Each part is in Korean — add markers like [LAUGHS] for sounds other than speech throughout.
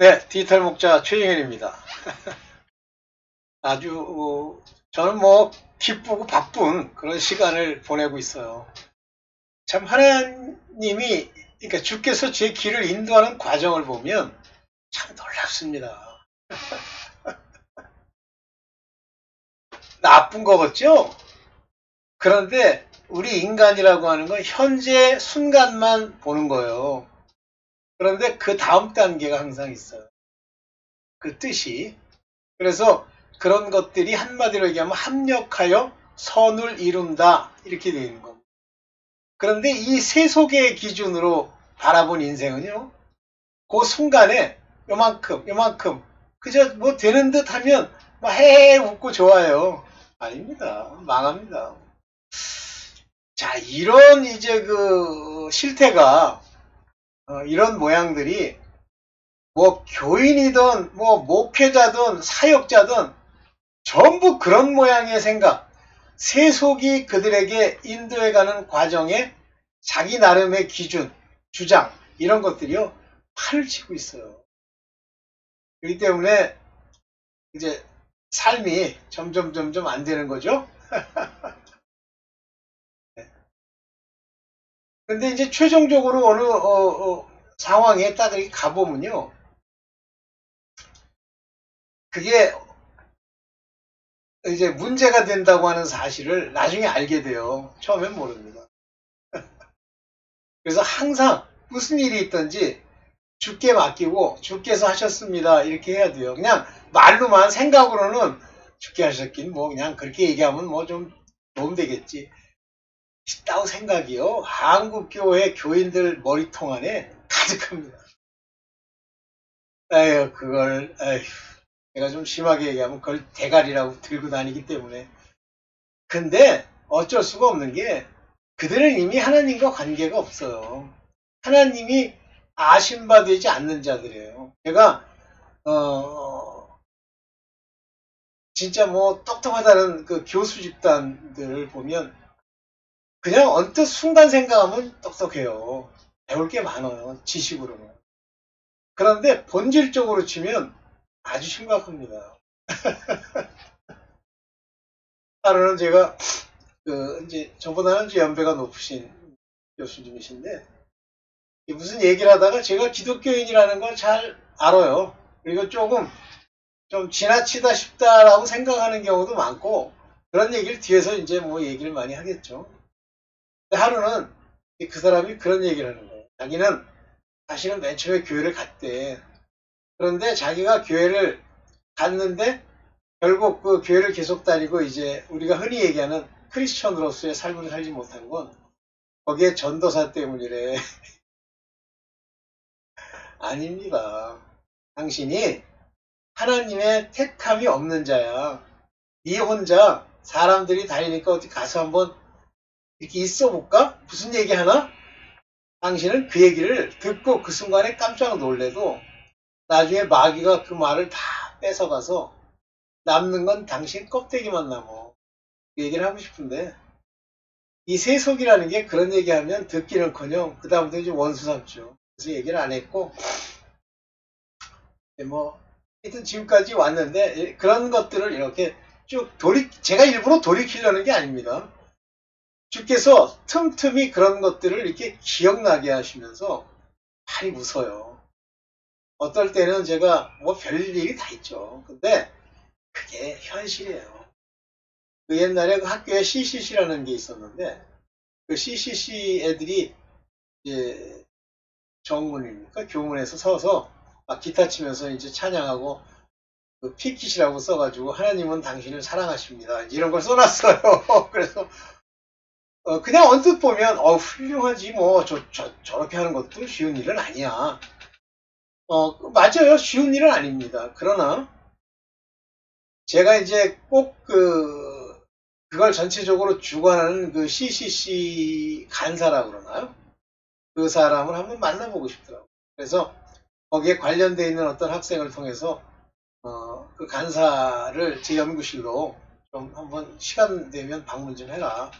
네, 디지털 목자 최영현입니다. [LAUGHS] 아주 어, 저는 뭐 기쁘고 바쁜 그런 시간을 보내고 있어요. 참 하나님이 그러니까 주께서 제 길을 인도하는 과정을 보면 참 놀랍습니다. [LAUGHS] 나쁜 거 같죠? 그런데 우리 인간이라고 하는 건 현재 순간만 보는 거예요. 그런데 그 다음 단계가 항상 있어요. 그 뜻이. 그래서 그런 것들이 한마디로 얘기하면 합력하여 선을 이룬다. 이렇게 되어 있는 겁니다. 그런데 이 세속의 기준으로 바라본 인생은요. 그 순간에 요만큼, 요만큼, 그저 뭐 되는 듯 하면 막 헤헤 웃고 좋아요. 아닙니다. 망합니다. 자, 이런 이제 그 실태가 어, 이런 모양들이 뭐 교인이든 뭐 목회자든 사역자든 전부 그런 모양의 생각, 세속이 그들에게 인도해가는 과정에 자기 나름의 기준, 주장 이런 것들이요 팔을 치고 있어요. 그렇기 때문에 이제 삶이 점점 점점 안 되는 거죠. [LAUGHS] 근데 이제 최종적으로 어느 어, 어, 상황에 딱 이렇게 가보면요. 그게 이제 문제가 된다고 하는 사실을 나중에 알게 돼요. 처음엔 모릅니다. [LAUGHS] 그래서 항상 무슨 일이 있든지 주께 맡기고 주께서 하셨습니다. 이렇게 해야 돼요. 그냥 말로만 생각으로는 주께 하셨긴 뭐 그냥 그렇게 얘기하면 뭐 좀 도움 되겠지. 싶다고 생각이요. 한국교회 교인들 머리통 안에 가득합니다. 에휴, 그걸, 에휴, 내가 좀 심하게 얘기하면 그걸 대가리라고 들고 다니기 때문에. 근데 어쩔 수가 없는 게 그들은 이미 하나님과 관계가 없어요. 하나님이 아심바 되지 않는 자들이에요. 제가, 어, 진짜 뭐 똑똑하다는 그 교수 집단들을 보면 그냥 언뜻 순간 생각하면 똑똑해요. 배울 게 많아요. 지식으로는. 그런데 본질적으로 치면 아주 심각합니다. [LAUGHS] 하루는 제가 그 이제 저보다는 연배가 높으신 교수님이신데 무슨 얘기를 하다가 제가 기독교인이라는 걸 잘 알아요. 그리고 조금 좀 지나치다 싶다라고 생각하는 경우도 많고 그런 얘기를 뒤에서 이제 뭐 얘기를 많이 하겠죠. 하루는 그 사람이 그런 얘기를 하는 거예요. 자기는 사실은 맨 처음에 교회를 갔대. 그런데 자기가 교회를 갔는데 결국 그 교회를 계속 다니고 이제 우리가 흔히 얘기하는 크리스천으로서의 삶을 살지 못한 건 거기에 전도사 때문이래. [LAUGHS] 아닙니다. 당신이 하나님의 택함이 없는 자야. 네 혼자 사람들이 다니니까 어디 가서 한번 이렇게 있어 볼까? 무슨 얘기 하나? 당신은 그 얘기를 듣고 그 순간에 깜짝 놀래도 나중에 마귀가 그 말을 다 뺏어가서 남는 건 당신 껍데기만 남어. 그 얘기를 하고 싶은데 이 세속이라는 게 그런 얘기하면 듣기는커녕 그 다음부터 이제 원수 삼죠. 그래서 얘기를 안 했고 뭐 하여튼 지금까지 왔는데 그런 것들을 이렇게 쭉 돌이 제가 일부러 돌이키려는 게 아닙니다. 주께서 틈틈이 그런 것들을 이렇게 기억나게 하시면서 많이 웃어요. 어떨 때는 제가 뭐 별일이 다 있죠. 근데 그게 현실이에요. 그 옛날에 그 학교에 CCC라는 게 있었는데 그 CCC 애들이 이제 정문입니까? 교문에서 서서 막 기타 치면서 이제 찬양하고 그 피킷이라고 써가지고 하나님은 당신을 사랑하십니다. 이런 걸 써놨어요. [LAUGHS] 그래서 어, 그냥 언뜻 보면 어 훌륭하지 뭐 저, 저, 저렇게 하는 것도 쉬운 일은 아니야. 어 맞아요 쉬운 일은 아닙니다. 그러나 제가 이제 꼭 그 그걸 전체적으로 주관하는 그 CCC 간사라고 그러나요? 그 사람을 한번 만나보고 싶더라고요. 그래서 거기에 관련되어 있는 어떤 학생을 통해서 어, 그 간사를 제 연구실로 좀 한번 시간 되면 방문 좀 해라.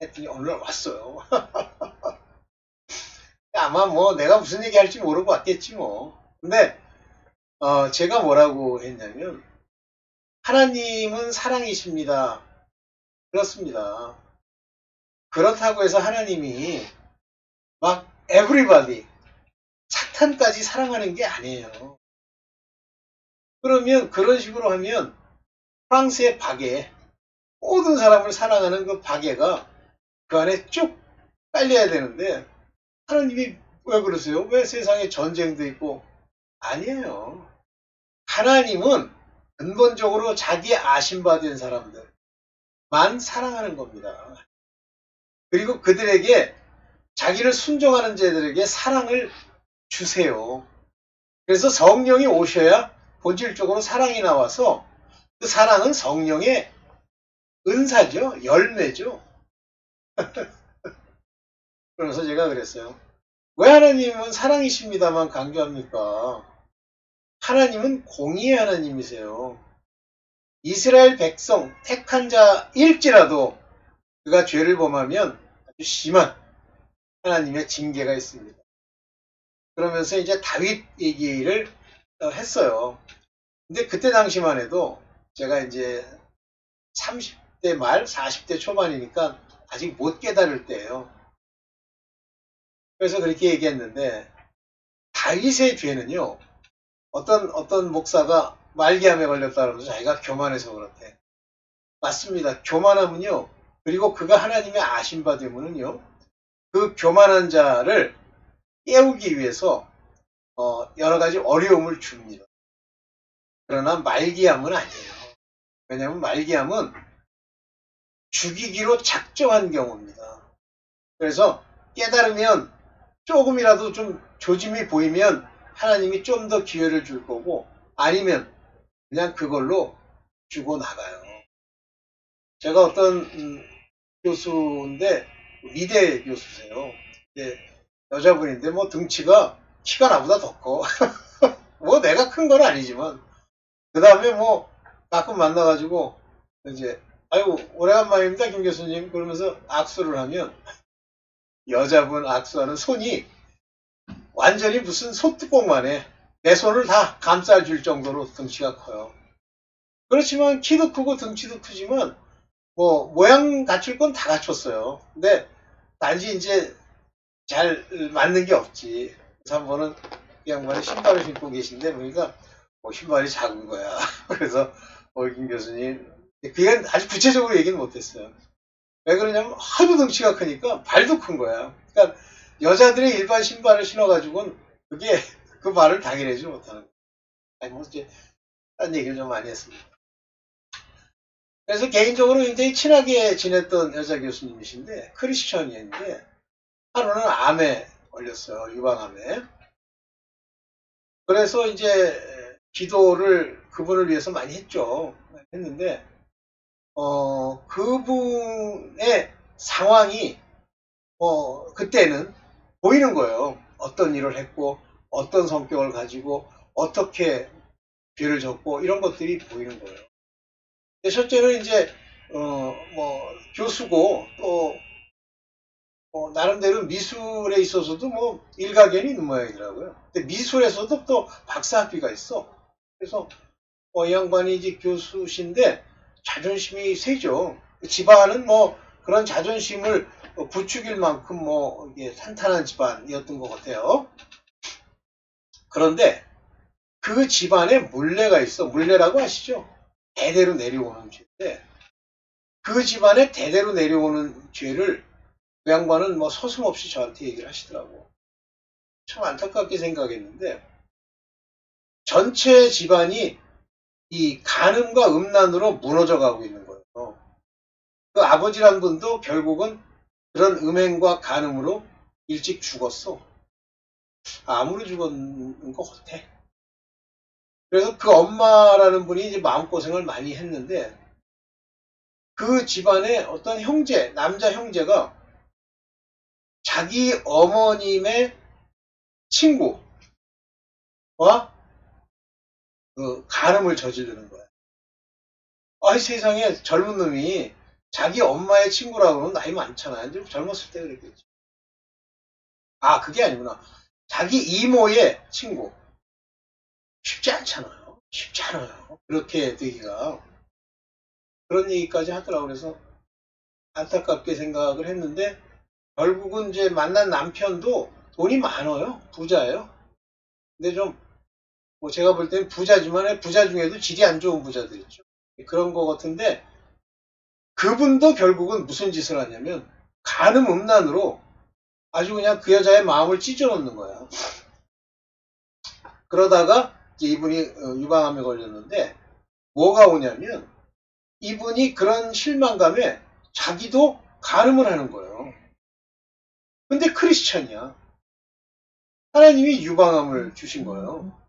했더니 오늘 왔어요. [LAUGHS] 아마 뭐 내가 무슨 얘기 할지 모르고 왔겠지 뭐. 근데 어, 제가 뭐라고 했냐면, 하나님은 사랑이십니다. 그렇습니다. 그렇다고 해서 하나님이 막 everybody, 사탄까지 사랑하는 게 아니에요. 그러면 그런 식으로 하면 프랑스의 박에 모든 사람을 사랑하는 그 박애가 그 안에 쭉 깔려야 되는데 하나님이 왜 그러세요? 왜 세상에 전쟁도 있고 아니에요. 하나님은 근본적으로 자기 아심받은 사람들만 사랑하는 겁니다. 그리고 그들에게 자기를 순종하는 자들에게 사랑을 주세요. 그래서 성령이 오셔야 본질적으로 사랑이 나와서 그 사랑은 성령의 은사죠. 열매죠. [LAUGHS] 그래서 제가 그랬어요. 왜 하나님은 사랑이십니다만 강조합니까? 하나님은 공의의 하나님이세요. 이스라엘 백성 택한 자일지라도 그가 죄를 범하면 아주 심한 하나님의 징계가 있습니다. 그러면서 이제 다윗 얘기를 했어요. 근데 그때 당시만 해도 제가 이제 30대 말, 40대 초반이니까 아직 못 깨달을 때예요. 그래서 그렇게 얘기했는데 다윗의 죄는요. 어떤 어떤 목사가 말기암에 걸렸다 그러면서 자기가 교만해서 그렇대. 맞습니다. 교만하면요. 그리고 그가 하나님의 아심바 되면은요. 그 교만한 자를 깨우기 위해서 어, 여러 가지 어려움을 줍니다. 그러나 말기암은 아니에요. 왜냐하면 말기암은 죽이기로 작정한 경우입니다. 그래서 깨달으면 조금이라도 좀 조짐이 보이면 하나님이 좀 더 기회를 줄 거고 아니면 그냥 그걸로 주고 나가요. 제가 어떤 음, 교수인데 미대 교수세요. 네, 여자분인데 뭐 등치가 키가 나보다 더 커. [LAUGHS] 뭐 내가 큰 건 아니지만 그 다음에 뭐 가끔 만나가지고 이제 아유 오래간만입니다 김 교수님 그러면서 악수를 하면 여자분 악수하는 손이 완전히 무슨 소뚜껑만 해. 내 손을 다 감싸줄 정도로 등치가 커요. 그렇지만 키도 크고 등치도 크지만 뭐 모양 갖출 건 다 갖췄어요. 근데 단지 이제 잘 맞는 게 없지. 그래서 한 번은 그 양반이 신발을 신고 계신데 보니까 뭐 신발이 작은 거야. [LAUGHS] 그래서 어 김 교수님 그게 아주 구체적으로 얘기는 못했어요. 왜 그러냐면 하도 등치가 크니까 발도 큰 거야. 그러니까 여자들이 일반 신발을 신어가지고는 그게 [LAUGHS] 그 말을 당해내지 못하는 거야. 아니 뭐 이제 딴 얘기를 좀 많이 했습니다. 그래서 개인적으로 굉장히 친하게 지냈던 여자 교수님이신데 크리스천이었는데 하루는 암에 걸렸어요. 유방암에. 그래서 이제 기도를 그분을 위해서 많이 했죠. 했는데 어, 그분의 상황이 어, 그때는 보이는 거예요. 어떤 일을 했고 어떤 성격을 가지고 어떻게 죄를 졌고 이런 것들이 보이는 거예요. 첫째는 이제 어, 뭐 교수고 또 어, 나름대로 미술에 있어서도 뭐 일가견이 있는 모양이더라고요. 근데 미술에서도 또 박사학위가 있어. 그래서 어, 이 양반이 이제 교수신데 자존심이 세죠. 집안은 뭐 그런 자존심을 부추길 만큼 뭐 탄탄한 집안이었던 것 같아요. 그런데 그 집안에 물레가 있어. 물레라고 아시죠? 대대로 내려오는 죄인데 그 집안에 대대로 내려오는 죄를 그 양반은 뭐 서슴없이 저한테 얘기를 하시더라고. 참 안타깝게 생각했는데 전체 집안이 이 간음과 음란으로 무너져 가고 있는 거예요. 그 아버지란 분도 결국은 그런 음행과 간음으로 일찍 죽었어. 암으로 죽었는 것 같아. 그래서 그 엄마라는 분이 이제 마음고생을 많이 했는데 그 집안에 어떤 형제, 남자 형제가 자기 어머님의 친구와 그 간음을 저지르는 거야. 아이 세상에 젊은 놈이 자기 엄마의 친구라고 는 나이 많잖아. 이제 젊었을 때 그랬겠지. 아 그게 아니구나. 자기 이모의 친구. 쉽지 않잖아요. 쉽지 않아요. 그렇게 되기가. 그런 얘기까지 하더라고요. 그래서 안타깝게 생각을 했는데 결국은 이제 만난 남편도 돈이 많아요. 부자예요. 근데 좀, 뭐 제가 볼 때는 부자지만 부자 중에도 질이 안 좋은 부자들 있죠. 그런 거 같은데 그분도 결국은 무슨 짓을 하냐면 가늠 음란으로 아주 그냥 그 여자의 마음을 찢어 놓는 거야. 그러다가 이분이 어, 유방암에 걸렸는데 뭐가 오냐면 이분이 그런 실망감에 자기도 가늠을 하는 거예요. 근데 크리스천이야. 하나님이 유방암을 주신 거예요.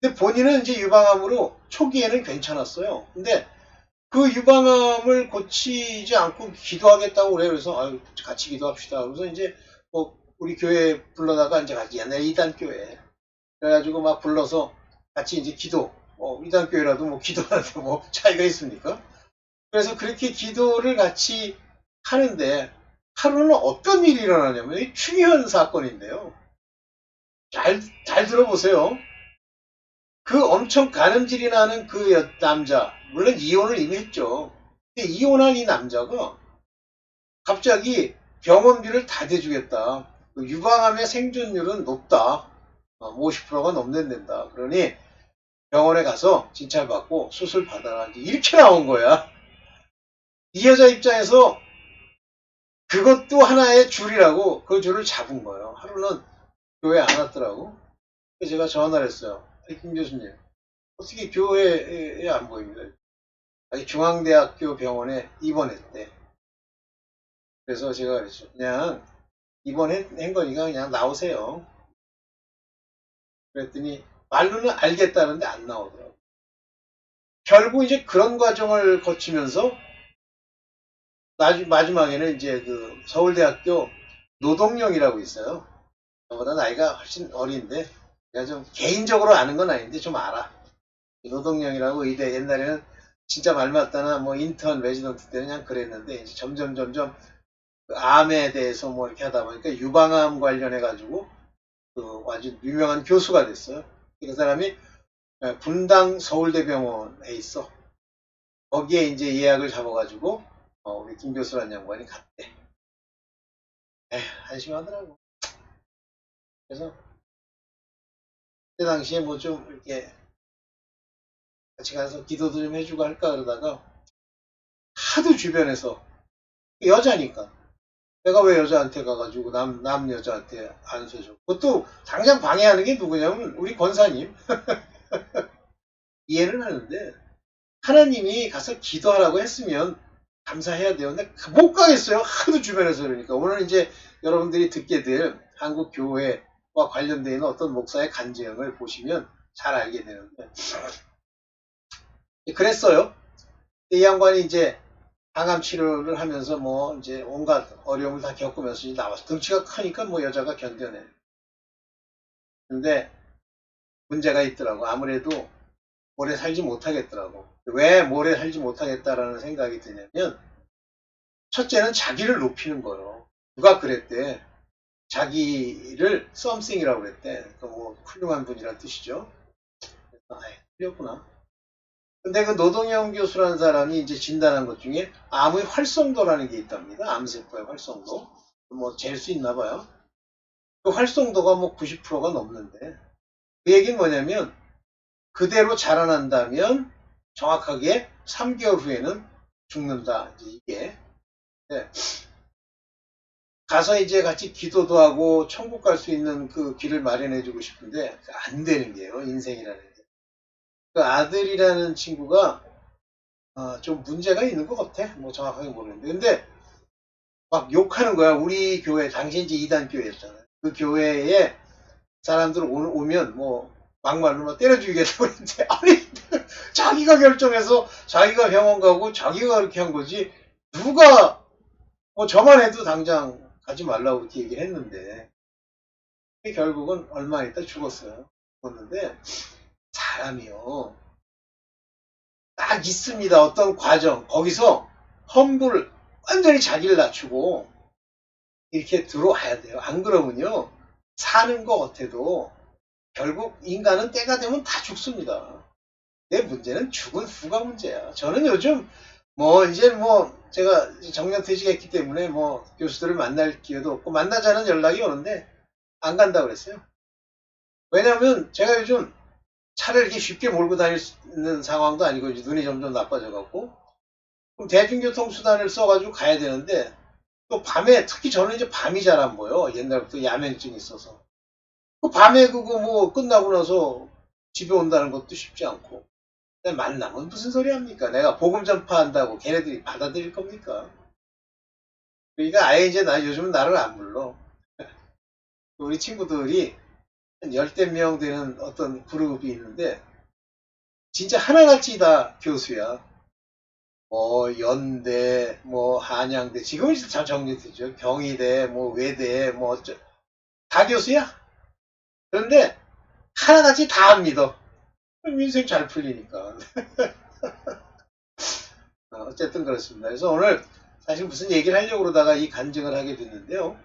근데 본인은 이제 유방암으로 초기에는 괜찮았어요. 근데 그 유방암을 고치지 않고 기도하겠다고 그래요. 그래서 아유, 같이 기도합시다. 그래서 이제 뭐 우리 교회 불러다가 이제 같이 옛날 이단 교회 그래가지고 막 불러서 같이 이제 기도. 뭐 이단 교회라도 뭐 기도하는데 뭐 [LAUGHS] 차이가 있습니까? 그래서 그렇게 기도를 같이 하는데 하루는 어떤 일이 일어나냐면 중요한 사건인데요. 잘, 잘 들어보세요. 그 엄청 가늠질이 나는 그 남자, 물론 이혼을 이미 했죠. 근데 이혼한 이 남자가 갑자기 병원비를 다 대주겠다. 그 유방암의 생존율은 높다. 50%가 넘는다. 그러니 병원에 가서 진찰받고 수술 받아라. 이렇게 나온 거야. 이 여자 입장에서 그것도 하나의 줄이라고 그 줄을 잡은 거예요. 하루는 교회 안 왔더라고. 그래서 제가 전화를 했어요. 김 교수님, 어떻게 교회에 안 보입니다. 중앙대학교 병원에 입원했대. 그래서 제가 그랬죠. 그냥 입원한 거니까 그냥 나오세요. 그랬더니 말로는 알겠다는데 안 나오더라고. 결국 이제 그런 과정을 거치면서 마지막에는 이제 그 서울대학교 노동령이라고 있어요. 저보다 나이가 훨씬 어린데 내가 좀 개인적으로 아는 건 아닌데 좀 알아. 노동령이라고 의대 옛날에는 진짜 말 맞다나 뭐 인턴 레지던트 때는 그냥 그랬는데 이제 점점 점점 그 암에 대해서 뭐 이렇게 하다 보니까 유방암 관련해 가지고 그 아주 유명한 교수가 됐어요. 그 사람이 분당 서울대병원에 있어. 거기에 이제 예약을 잡아가지고 어, 우리 김 교수라는 양반이 갔대. 에휴, 한심하더라고. 그래서 그때 당시에 뭐 좀 이렇게 같이 가서 기도도 좀 해주고 할까 그러다가 하도 주변에서 여자니까 내가 왜 여자한테 가가지고 남, 남 여자한테 안 서줘. 그것도 당장 방해하는 게 누구냐면 우리 권사님. [LAUGHS] 이해는 하는데 하나님이 가서 기도하라고 했으면 감사해야 돼요. 근데 못 가겠어요. 하도 주변에서 그러니까. 오늘 이제 여러분들이 듣게 될 한국 교회와 관련되어 있는 어떤 목사의 간증을 보시면 잘 알게 되는데 그랬어요. 이 양반이 이제 항암 치료를 하면서 뭐 이제 온갖 어려움을 다 겪으면서 이제 나와서 등치가 크니까 뭐 여자가 견뎌내. 근데 문제가 있더라고. 아무래도 오래 살지 못하겠더라고. 왜 오래 살지 못하겠다라는 생각이 드냐면 첫째는 자기를 높이는 거예요. 누가 그랬대. 자기를 썸씽이라고 그랬대. 그뭐 훌륭한 분이란 뜻이죠. 아, 틀렸구나. 근데 그 노동영 교수라는 사람이 이제 진단한 것 중에 암의 활성도라는 게 있답니다. 암세포의 활성도. 뭐 잴 수 있나 봐요. 그 활성도가 뭐 90%가 넘는데 그 얘기는 뭐냐면 그대로 자라난다면 정확하게 3개월 후에는 죽는다. 이게 네. 가서 이제 같이 기도도 하고 천국 갈 수 있는 그 길을 마련해 주고 싶은데 안 되는 게요. 인생이라는 게. 그 아들이라는 친구가 어, 좀 문제가 있는 것 같아. 뭐 정확하게 모르는데. 근데 막 욕하는 거야. 우리 교회, 당시 이제 이단 교회였잖아요. 그 교회에 사람들 오, 면뭐 막말로 막 때려 죽이겠다고 그랬는데 [LAUGHS] 아니 자기가 결정해서 자기가 병원 가고 자기가 그렇게 한 거지 누가 뭐 저만 해도 당장 가지 말라고 이렇게 얘기를 했는데 결국은 얼마 있다 죽었어요. 죽었는데 사람이요. 딱 있습니다. 어떤 과정. 거기서 험불 완전히 자기를 낮추고 이렇게 들어와야 돼요. 안 그러면요. 사는 것 같아도 결국 인간은 때가 되면 다 죽습니다. 내 문제는 죽은 후가 문제야. 저는 요즘 뭐 이제 뭐 제가 정년 퇴직했기 때문에 뭐 교수들을 만날 기회도 없고 만나자는 연락이 오는데 안 간다 그랬어요. 왜냐하면 제가 요즘 차를 이렇게 쉽게 몰고 다닐 수 있는 상황도 아니고 눈이 점점 나빠져 갖고 그럼 대중교통 수단을 써가지고 가야 되는데 또 밤에 특히 저는 이제 밤이 잘 안 보여. 옛날부터 야맹증이 있어서. 그 밤에 그거 뭐 끝나고 나서 집에 온다는 것도 쉽지 않고 근데 만나면 무슨 소리 합니까 내가 복음 전파한다고 걔네들이 받아들일 겁니까 그러니까 아예 이제 나 요즘은 나를 안 불러 [LAUGHS] 우리 친구들이 한 열댓 명 되는 어떤 그룹이 있는데 진짜 하나같이 다 교수야. 뭐 연대, 뭐 한양대, 지금은 잘 정리되죠. 경희대, 뭐 외대, 뭐 어쩌 다 교수야. 그런데 하나같이 다안 믿어. 인생 잘 풀리니까. 어, [LAUGHS] 어쨌든 그렇습니다. 그래서 오늘 사실 무슨 얘기를 하려고 그러다가 이 간증을 하게 됐는데요.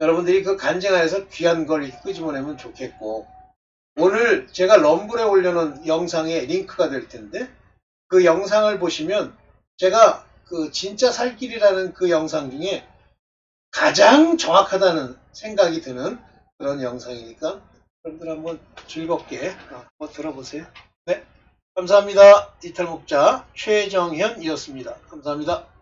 여러분들이 그 간증 안에서 귀한 걸 끄집어내면 좋겠고 오늘 제가 럼블에 올려놓은 영상에 링크가 될 텐데 그 영상을 보시면 제가 그 진짜 살 길이라는 그 영상 중에 가장 정확하다는 생각이 드는 그런 영상이니까 여러분들 한번 즐겁게 한번 들어보세요. 네, 감사합니다. 디지털 목자 최정현이었습니다. 감사합니다.